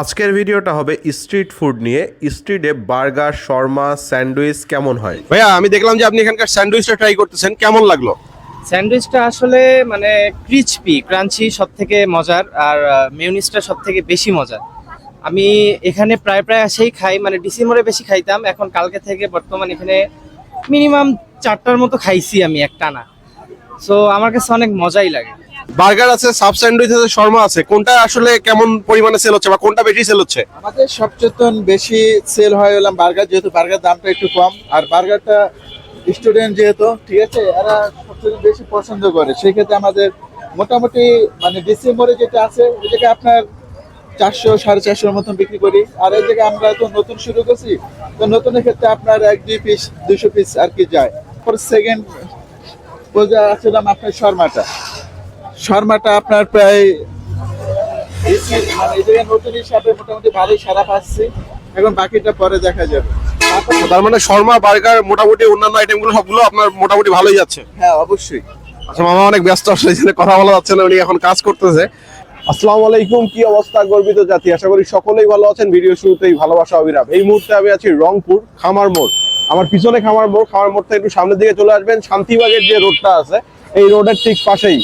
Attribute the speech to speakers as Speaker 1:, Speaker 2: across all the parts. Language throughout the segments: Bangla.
Speaker 1: আজকের ভিডিওটা হবে স্ট্রিট ফুড নিয়ে। স্ট্রিটে বার্গার শর্মা স্যান্ডউইচ কেমন হয়?
Speaker 2: ভাইয়া আমি দেখলাম যে আপনি এখানকার স্যান্ডউইচটা ট্রাই করতেছেন। কেমন লাগল?
Speaker 3: স্যান্ডউইচটা আসলে মানে ক্রিচপি ক্রাঞ্চি সব থেকে মজার আর মেয়নিজটা সব থেকে বেশি মজার। আমি এখানে প্রায় প্রায় আসেই খাই মানে ডিসেম্বরে বেশি খাইতাম। এখন কালকে থেকে বর্তমান এখানে মিনিমাম চারটার মতো খাইছি আমি একটানা। সো আমার কাছে অনেক মজাই লাগে।
Speaker 2: বার্গার আছে, সাব স্যান্ডউইচ আছে, শর্মা আছে। কোনটা আসলে কেমন পরিমাণে সেল হচ্ছে বা কোনটা বেশি সেল হচ্ছে?
Speaker 4: আমাদের সবচেয়ে বেশি সেল হয় হলাম বার্গার, যেহেতু বার্গার দামটা একটু কম। আর বার্গারটা স্টুডেন্ট যেহেতু, ঠিক আছে, এরা সবচেয়ে বেশি পছন্দ করে। সেই ক্ষেত্রে আমাদের মোটামুটি মানে ডিসেম্বরে যেটা আছে এটাকে আপনার চারশো, সাড়ে চারশোর মতন বিক্রি করি। আর এই জায়গায় আমরা তো নতুন শুরু করছি, তো নতুনের ক্ষেত্রে আপনার এক, দুই পিস দুশো পিস আর কি যায়। পর সেকেন্ড বোঝা আসলাম আপনার শর্মাটা। শর্মাটা আপনার প্রায় মানে নতুন হিসাবে মোটামুটি ভালোই সারা পাচ্ছি এখন বাকিটা পরে দেখা যাবে।
Speaker 2: তার মানে শর্মা বার্গার মোটামুটি অন্যান্য আইটেমগুলো সবগুলো আপনার মোটামুটি ভালোই যাচ্ছে।
Speaker 4: হ্যাঁ অবশ্যই।
Speaker 2: আচ্ছা মামা অনেক ব্যস্ত আসলে কথা বলা যাচ্ছে না উনি এখন কাজ করতেছে। আসসালামু আলাইকুম কি অবস্থা গর্বিত জাতি? আশা করি সকলেই ভালো আছেন। ভিডিও শুরুতেই ভালোবাসা অবিরাম এই মুহূর্তে আমি আছি রংপুর খামার মোড়। আমার পিছনে খামার মোড় খামার মোড় থেকে একটু সামনের দিকে চলে আসবেন। শান্তিবাগের যে রোডটা আছে এই রোডের ঠিক পাশেই।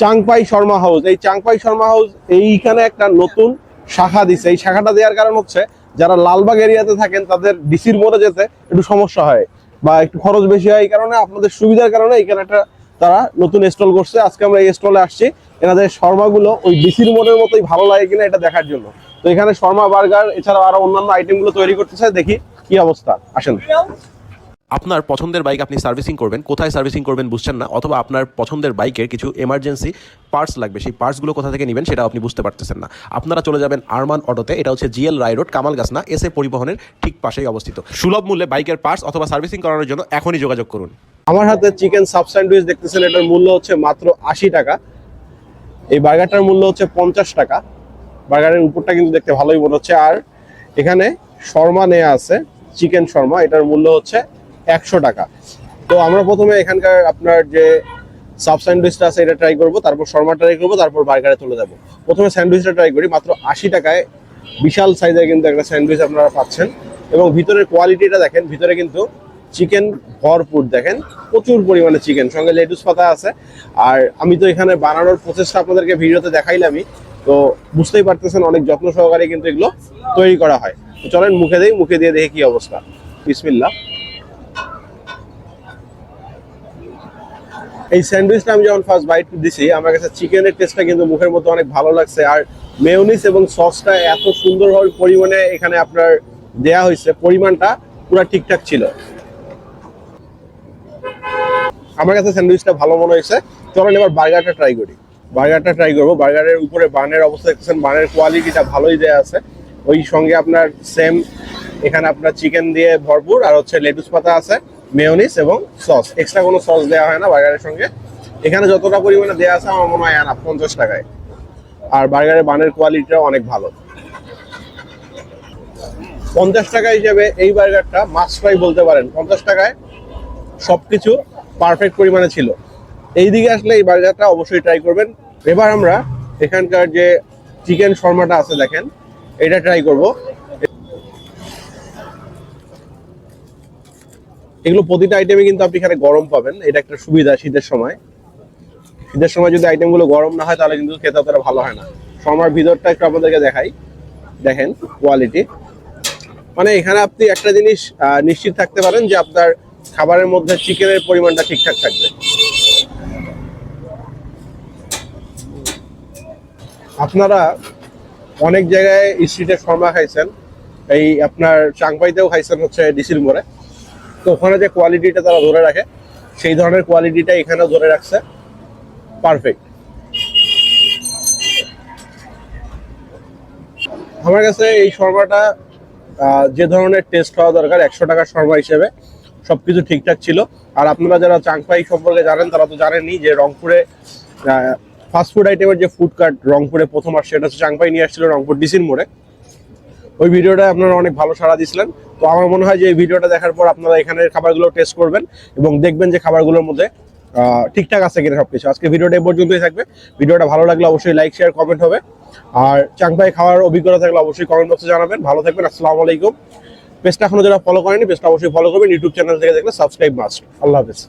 Speaker 2: চাংপাই শর্মা হাউস। এই চাংপাই শর্মা হাউস এইখানে একটা নতুন শাখা দিছে। এই শাখাটা দেওয়ার কারণ হচ্ছে, যারা লালবাগ এরিয়াতে থাকেন, তাদের ডিসির মোড়ে যেতে একটু সমস্যা হয় বা একটু খরচ বেশি হয়। এই কারণে আপনাদের সুবিধার কারণে এখানে একটা তারা নতুন স্টল করছে। আজকে আমরা এই স্টলে আসছি। এনাদের শর্মাগুলো ওই ডিসির মোড়ের মতোই ভালো লাগে কিনা এটা দেখার জন্য। তো এখানে শর্মা বার্গার, এছাড়াও আরও অন্যান্য আইটেমগুলো তৈরি করতেছে দেখি কি অবস্থা। আসেন।
Speaker 5: আপনার পছন্দের বাইক আপনি সার্ভিসিং করবেন, কোথায় সার্ভিসিং করবেন বুঝছেন না, অথবা আপনার পছন্দের বাইকের কিছু এমার্জেন্সি পার্টস লাগবে, সেই পার্টসগুলো কোথা থেকে নেবেন সেটা আপনি বুঝতে পারতেছেন না। আপনারা চলে যাবেন আরমান অটোতে এটা হচ্ছে জিএল রায় রোড কামালগাসনা এস পরিবহনের ঠিক পাশেই অবস্থিত। সুলভ মূল্যে বাইকের পার্টস অথবা সার্ভিসিং করানোর জন্য এখনই যোগাযোগ করুন।
Speaker 2: আমার হাতে চিকেন সাব স্যান্ডউইচ দেখতেছেন, এটার মূল্য হচ্ছে মাত্র আশি টাকা। এই বার্গারটার মূল্য হচ্ছে পঞ্চাশ টাকা। বার্গারের উপরটা কিন্তু দেখতে ভালোই মনে হচ্ছে। আর এখানে শর্মা নেওয়া আছে, চিকেন শর্মা, এটার মূল্য হচ্ছে একশো টাকা। তো আমরা প্রথমে এখানকার আপনার যে সাব স্যান্ডউইচটা আছে, এটা ট্রাই করব, তারপর শর্মা ট্রাই করব, তারপর বার্গারে চলে যাব। প্রথমে স্যান্ডউইচটা ট্রাই করি, মাত্র আশি টাকায় বিশাল সাইজের কিন্তু একটা স্যান্ডউইচ আপনারা পাচ্ছেন। এবং ভিতরের কোয়ালিটিটা দেখেন, ভিতরে কিন্তু চিকেন ভরপুর, দেখেন, প্রচুর পরিমাণে চিকেন সঙ্গে লেটুস পাতা আছে। আর আমি তো এখানে বানানোর প্রসেসটা আপনাদেরকে ভিডিওতে দেখাইলামই, তো বুঝতেই পারতেছেন অনেক যত্ন সহকারে কিন্তু এগুলো তৈরি করা হয়। চলেন মুখে দেই, মুখে দিয়ে দেখে কি অবস্থা। বিসমিল্লা এই স্যান্ডউইচটা আমি যখন ফার্স্ট বাইট দিছি, আমার কাছে চিকেনের টেস্টটা কিন্তু মুখের মধ্যে অনেক ভালো লাগছে। আর মেয়োনিস এবং সসটা এত সুন্দরভাবে পরিমাণে এখানে আপনার দেয়া হয়েছে। পরিমাণটা পুরো ঠিকঠাক ছিল। আমার কাছে স্যান্ডউইচটা ভালো মনে হয়েছে। চলেন এবার বার্গারটা ট্রাই করি। বার্গারটা ট্রাই করব। বার্গারের উপরে বানের অবস্থা দেখতেছেন। বানের কোয়ালিটিটা ভালোই দেয়া আছে। ওই সঙ্গে আপনার সেম এখানে আপনার চিকেন দিয়ে ভরপুর। আর হচ্ছে লেটুস পাতা আছে। মেয়োনিস এবং সস। এক্সট্রা কোনো সস দেওয়া হয় না বার্গারের সঙ্গে। এখানে যতটা পরিমাণে দেওয়া আছে আমার মনে হয় আনা, পঞ্চাশ টাকায়। আর বার্গারের বানের কোয়ালিটিটা অনেক ভালো। পঞ্চাশ টাকা হিসেবে এই বার্গারটা মাছ ফ্রাই বলতে পারেন। পঞ্চাশ টাকায় সব কিছু পারফেক্ট পরিমাণে ছিল। এই দিকে আসলে এই বার্গারটা অবশ্যই ট্রাই করবেন। এবার আমরা এখানকার যে চিকেন শর্মাটা আছে দেখেন, এটা ট্রাই করব। এগুলো প্রতিটা আইটেমে কিন্তু আপনি এখানে গরম পাবেন। এটা একটা সুবিধা শীতের সময়। শীতের সময় যদি আইটেমগুলো গরম না হয়, তাহলে কিন্তু খেতে অতটা ভালো হয় না। শর্মার ভিতরটা একটু আপনাদেরকে দেখাই। দেখেন কোয়ালিটি মানে এখানে আপনি একটা জিনিস নিশ্চিত থাকতে পারেন যে আপনার খাবারের মধ্যে চিকেনের পরিমাণটা ঠিকঠাক থাকবে। আপনারা অনেক জায়গায় স্ট্রিটে শর্মা খাইছেন। এই আপনার চাংপাইতেও খাইছেন হচ্ছে ডিসির মোড়ে। তো ওখানে যে কোয়ালিটিটা তারা ধরে রাখে, সেই ধরনের কোয়ালিটিটা এখানেও ধরে রাখছে। পারফেক্ট আমার কাছে এই শর্মাটা যে ধরনের টেস্ট হওয়া দরকার, একশো টাকার শর্মা হিসেবে সবকিছু ঠিকঠাক ছিল। আর আপনারা যারা চাংপাই সম্পর্কে জানেন, তারা তো জানেনই যে রংপুরে ফাস্টফুড আইটেমের যে ফুড কার্ট রংপুরে প্রথম আসছে, এটা হচ্ছে চাংপাই নিয়ে আসছিল রংপুর ডিসির মোড়ে। ওই ভিডিওটা আপনারা অনেক ভালো সাড়া দিছিলেন তো আমার মনে হয় যে এই ভিডিওটা দেখার পর আপনারা এখানের খাবারগুলো টেস্ট করবেন এবং দেখবেন যে খাবারগুলোর মধ্যে ঠিকঠাক আছে কিনা সবকিছু। আজকে ভিডিওটা এই পর্যন্তই থাকবে। ভিডিওটা ভালো লাগলে অবশ্যই লাইক শেয়ার কমেন্ট হবে। আর চাংপাই খাওয়ার অভিজ্ঞতা থাকলে অবশ্যই কমেন্ট বক্সে জানাবেন। ভালো থাকবেন, আসসালামু আলাইকুম। পেজটা এখনও যারা ফলো করেনি পেজটা অবশ্যই ফলো করবেন। ইউটিউব চ্যানেল থেকে দেখলে সাবস্ক্রাইব মাস্ট আল্লাহ হাফেজ।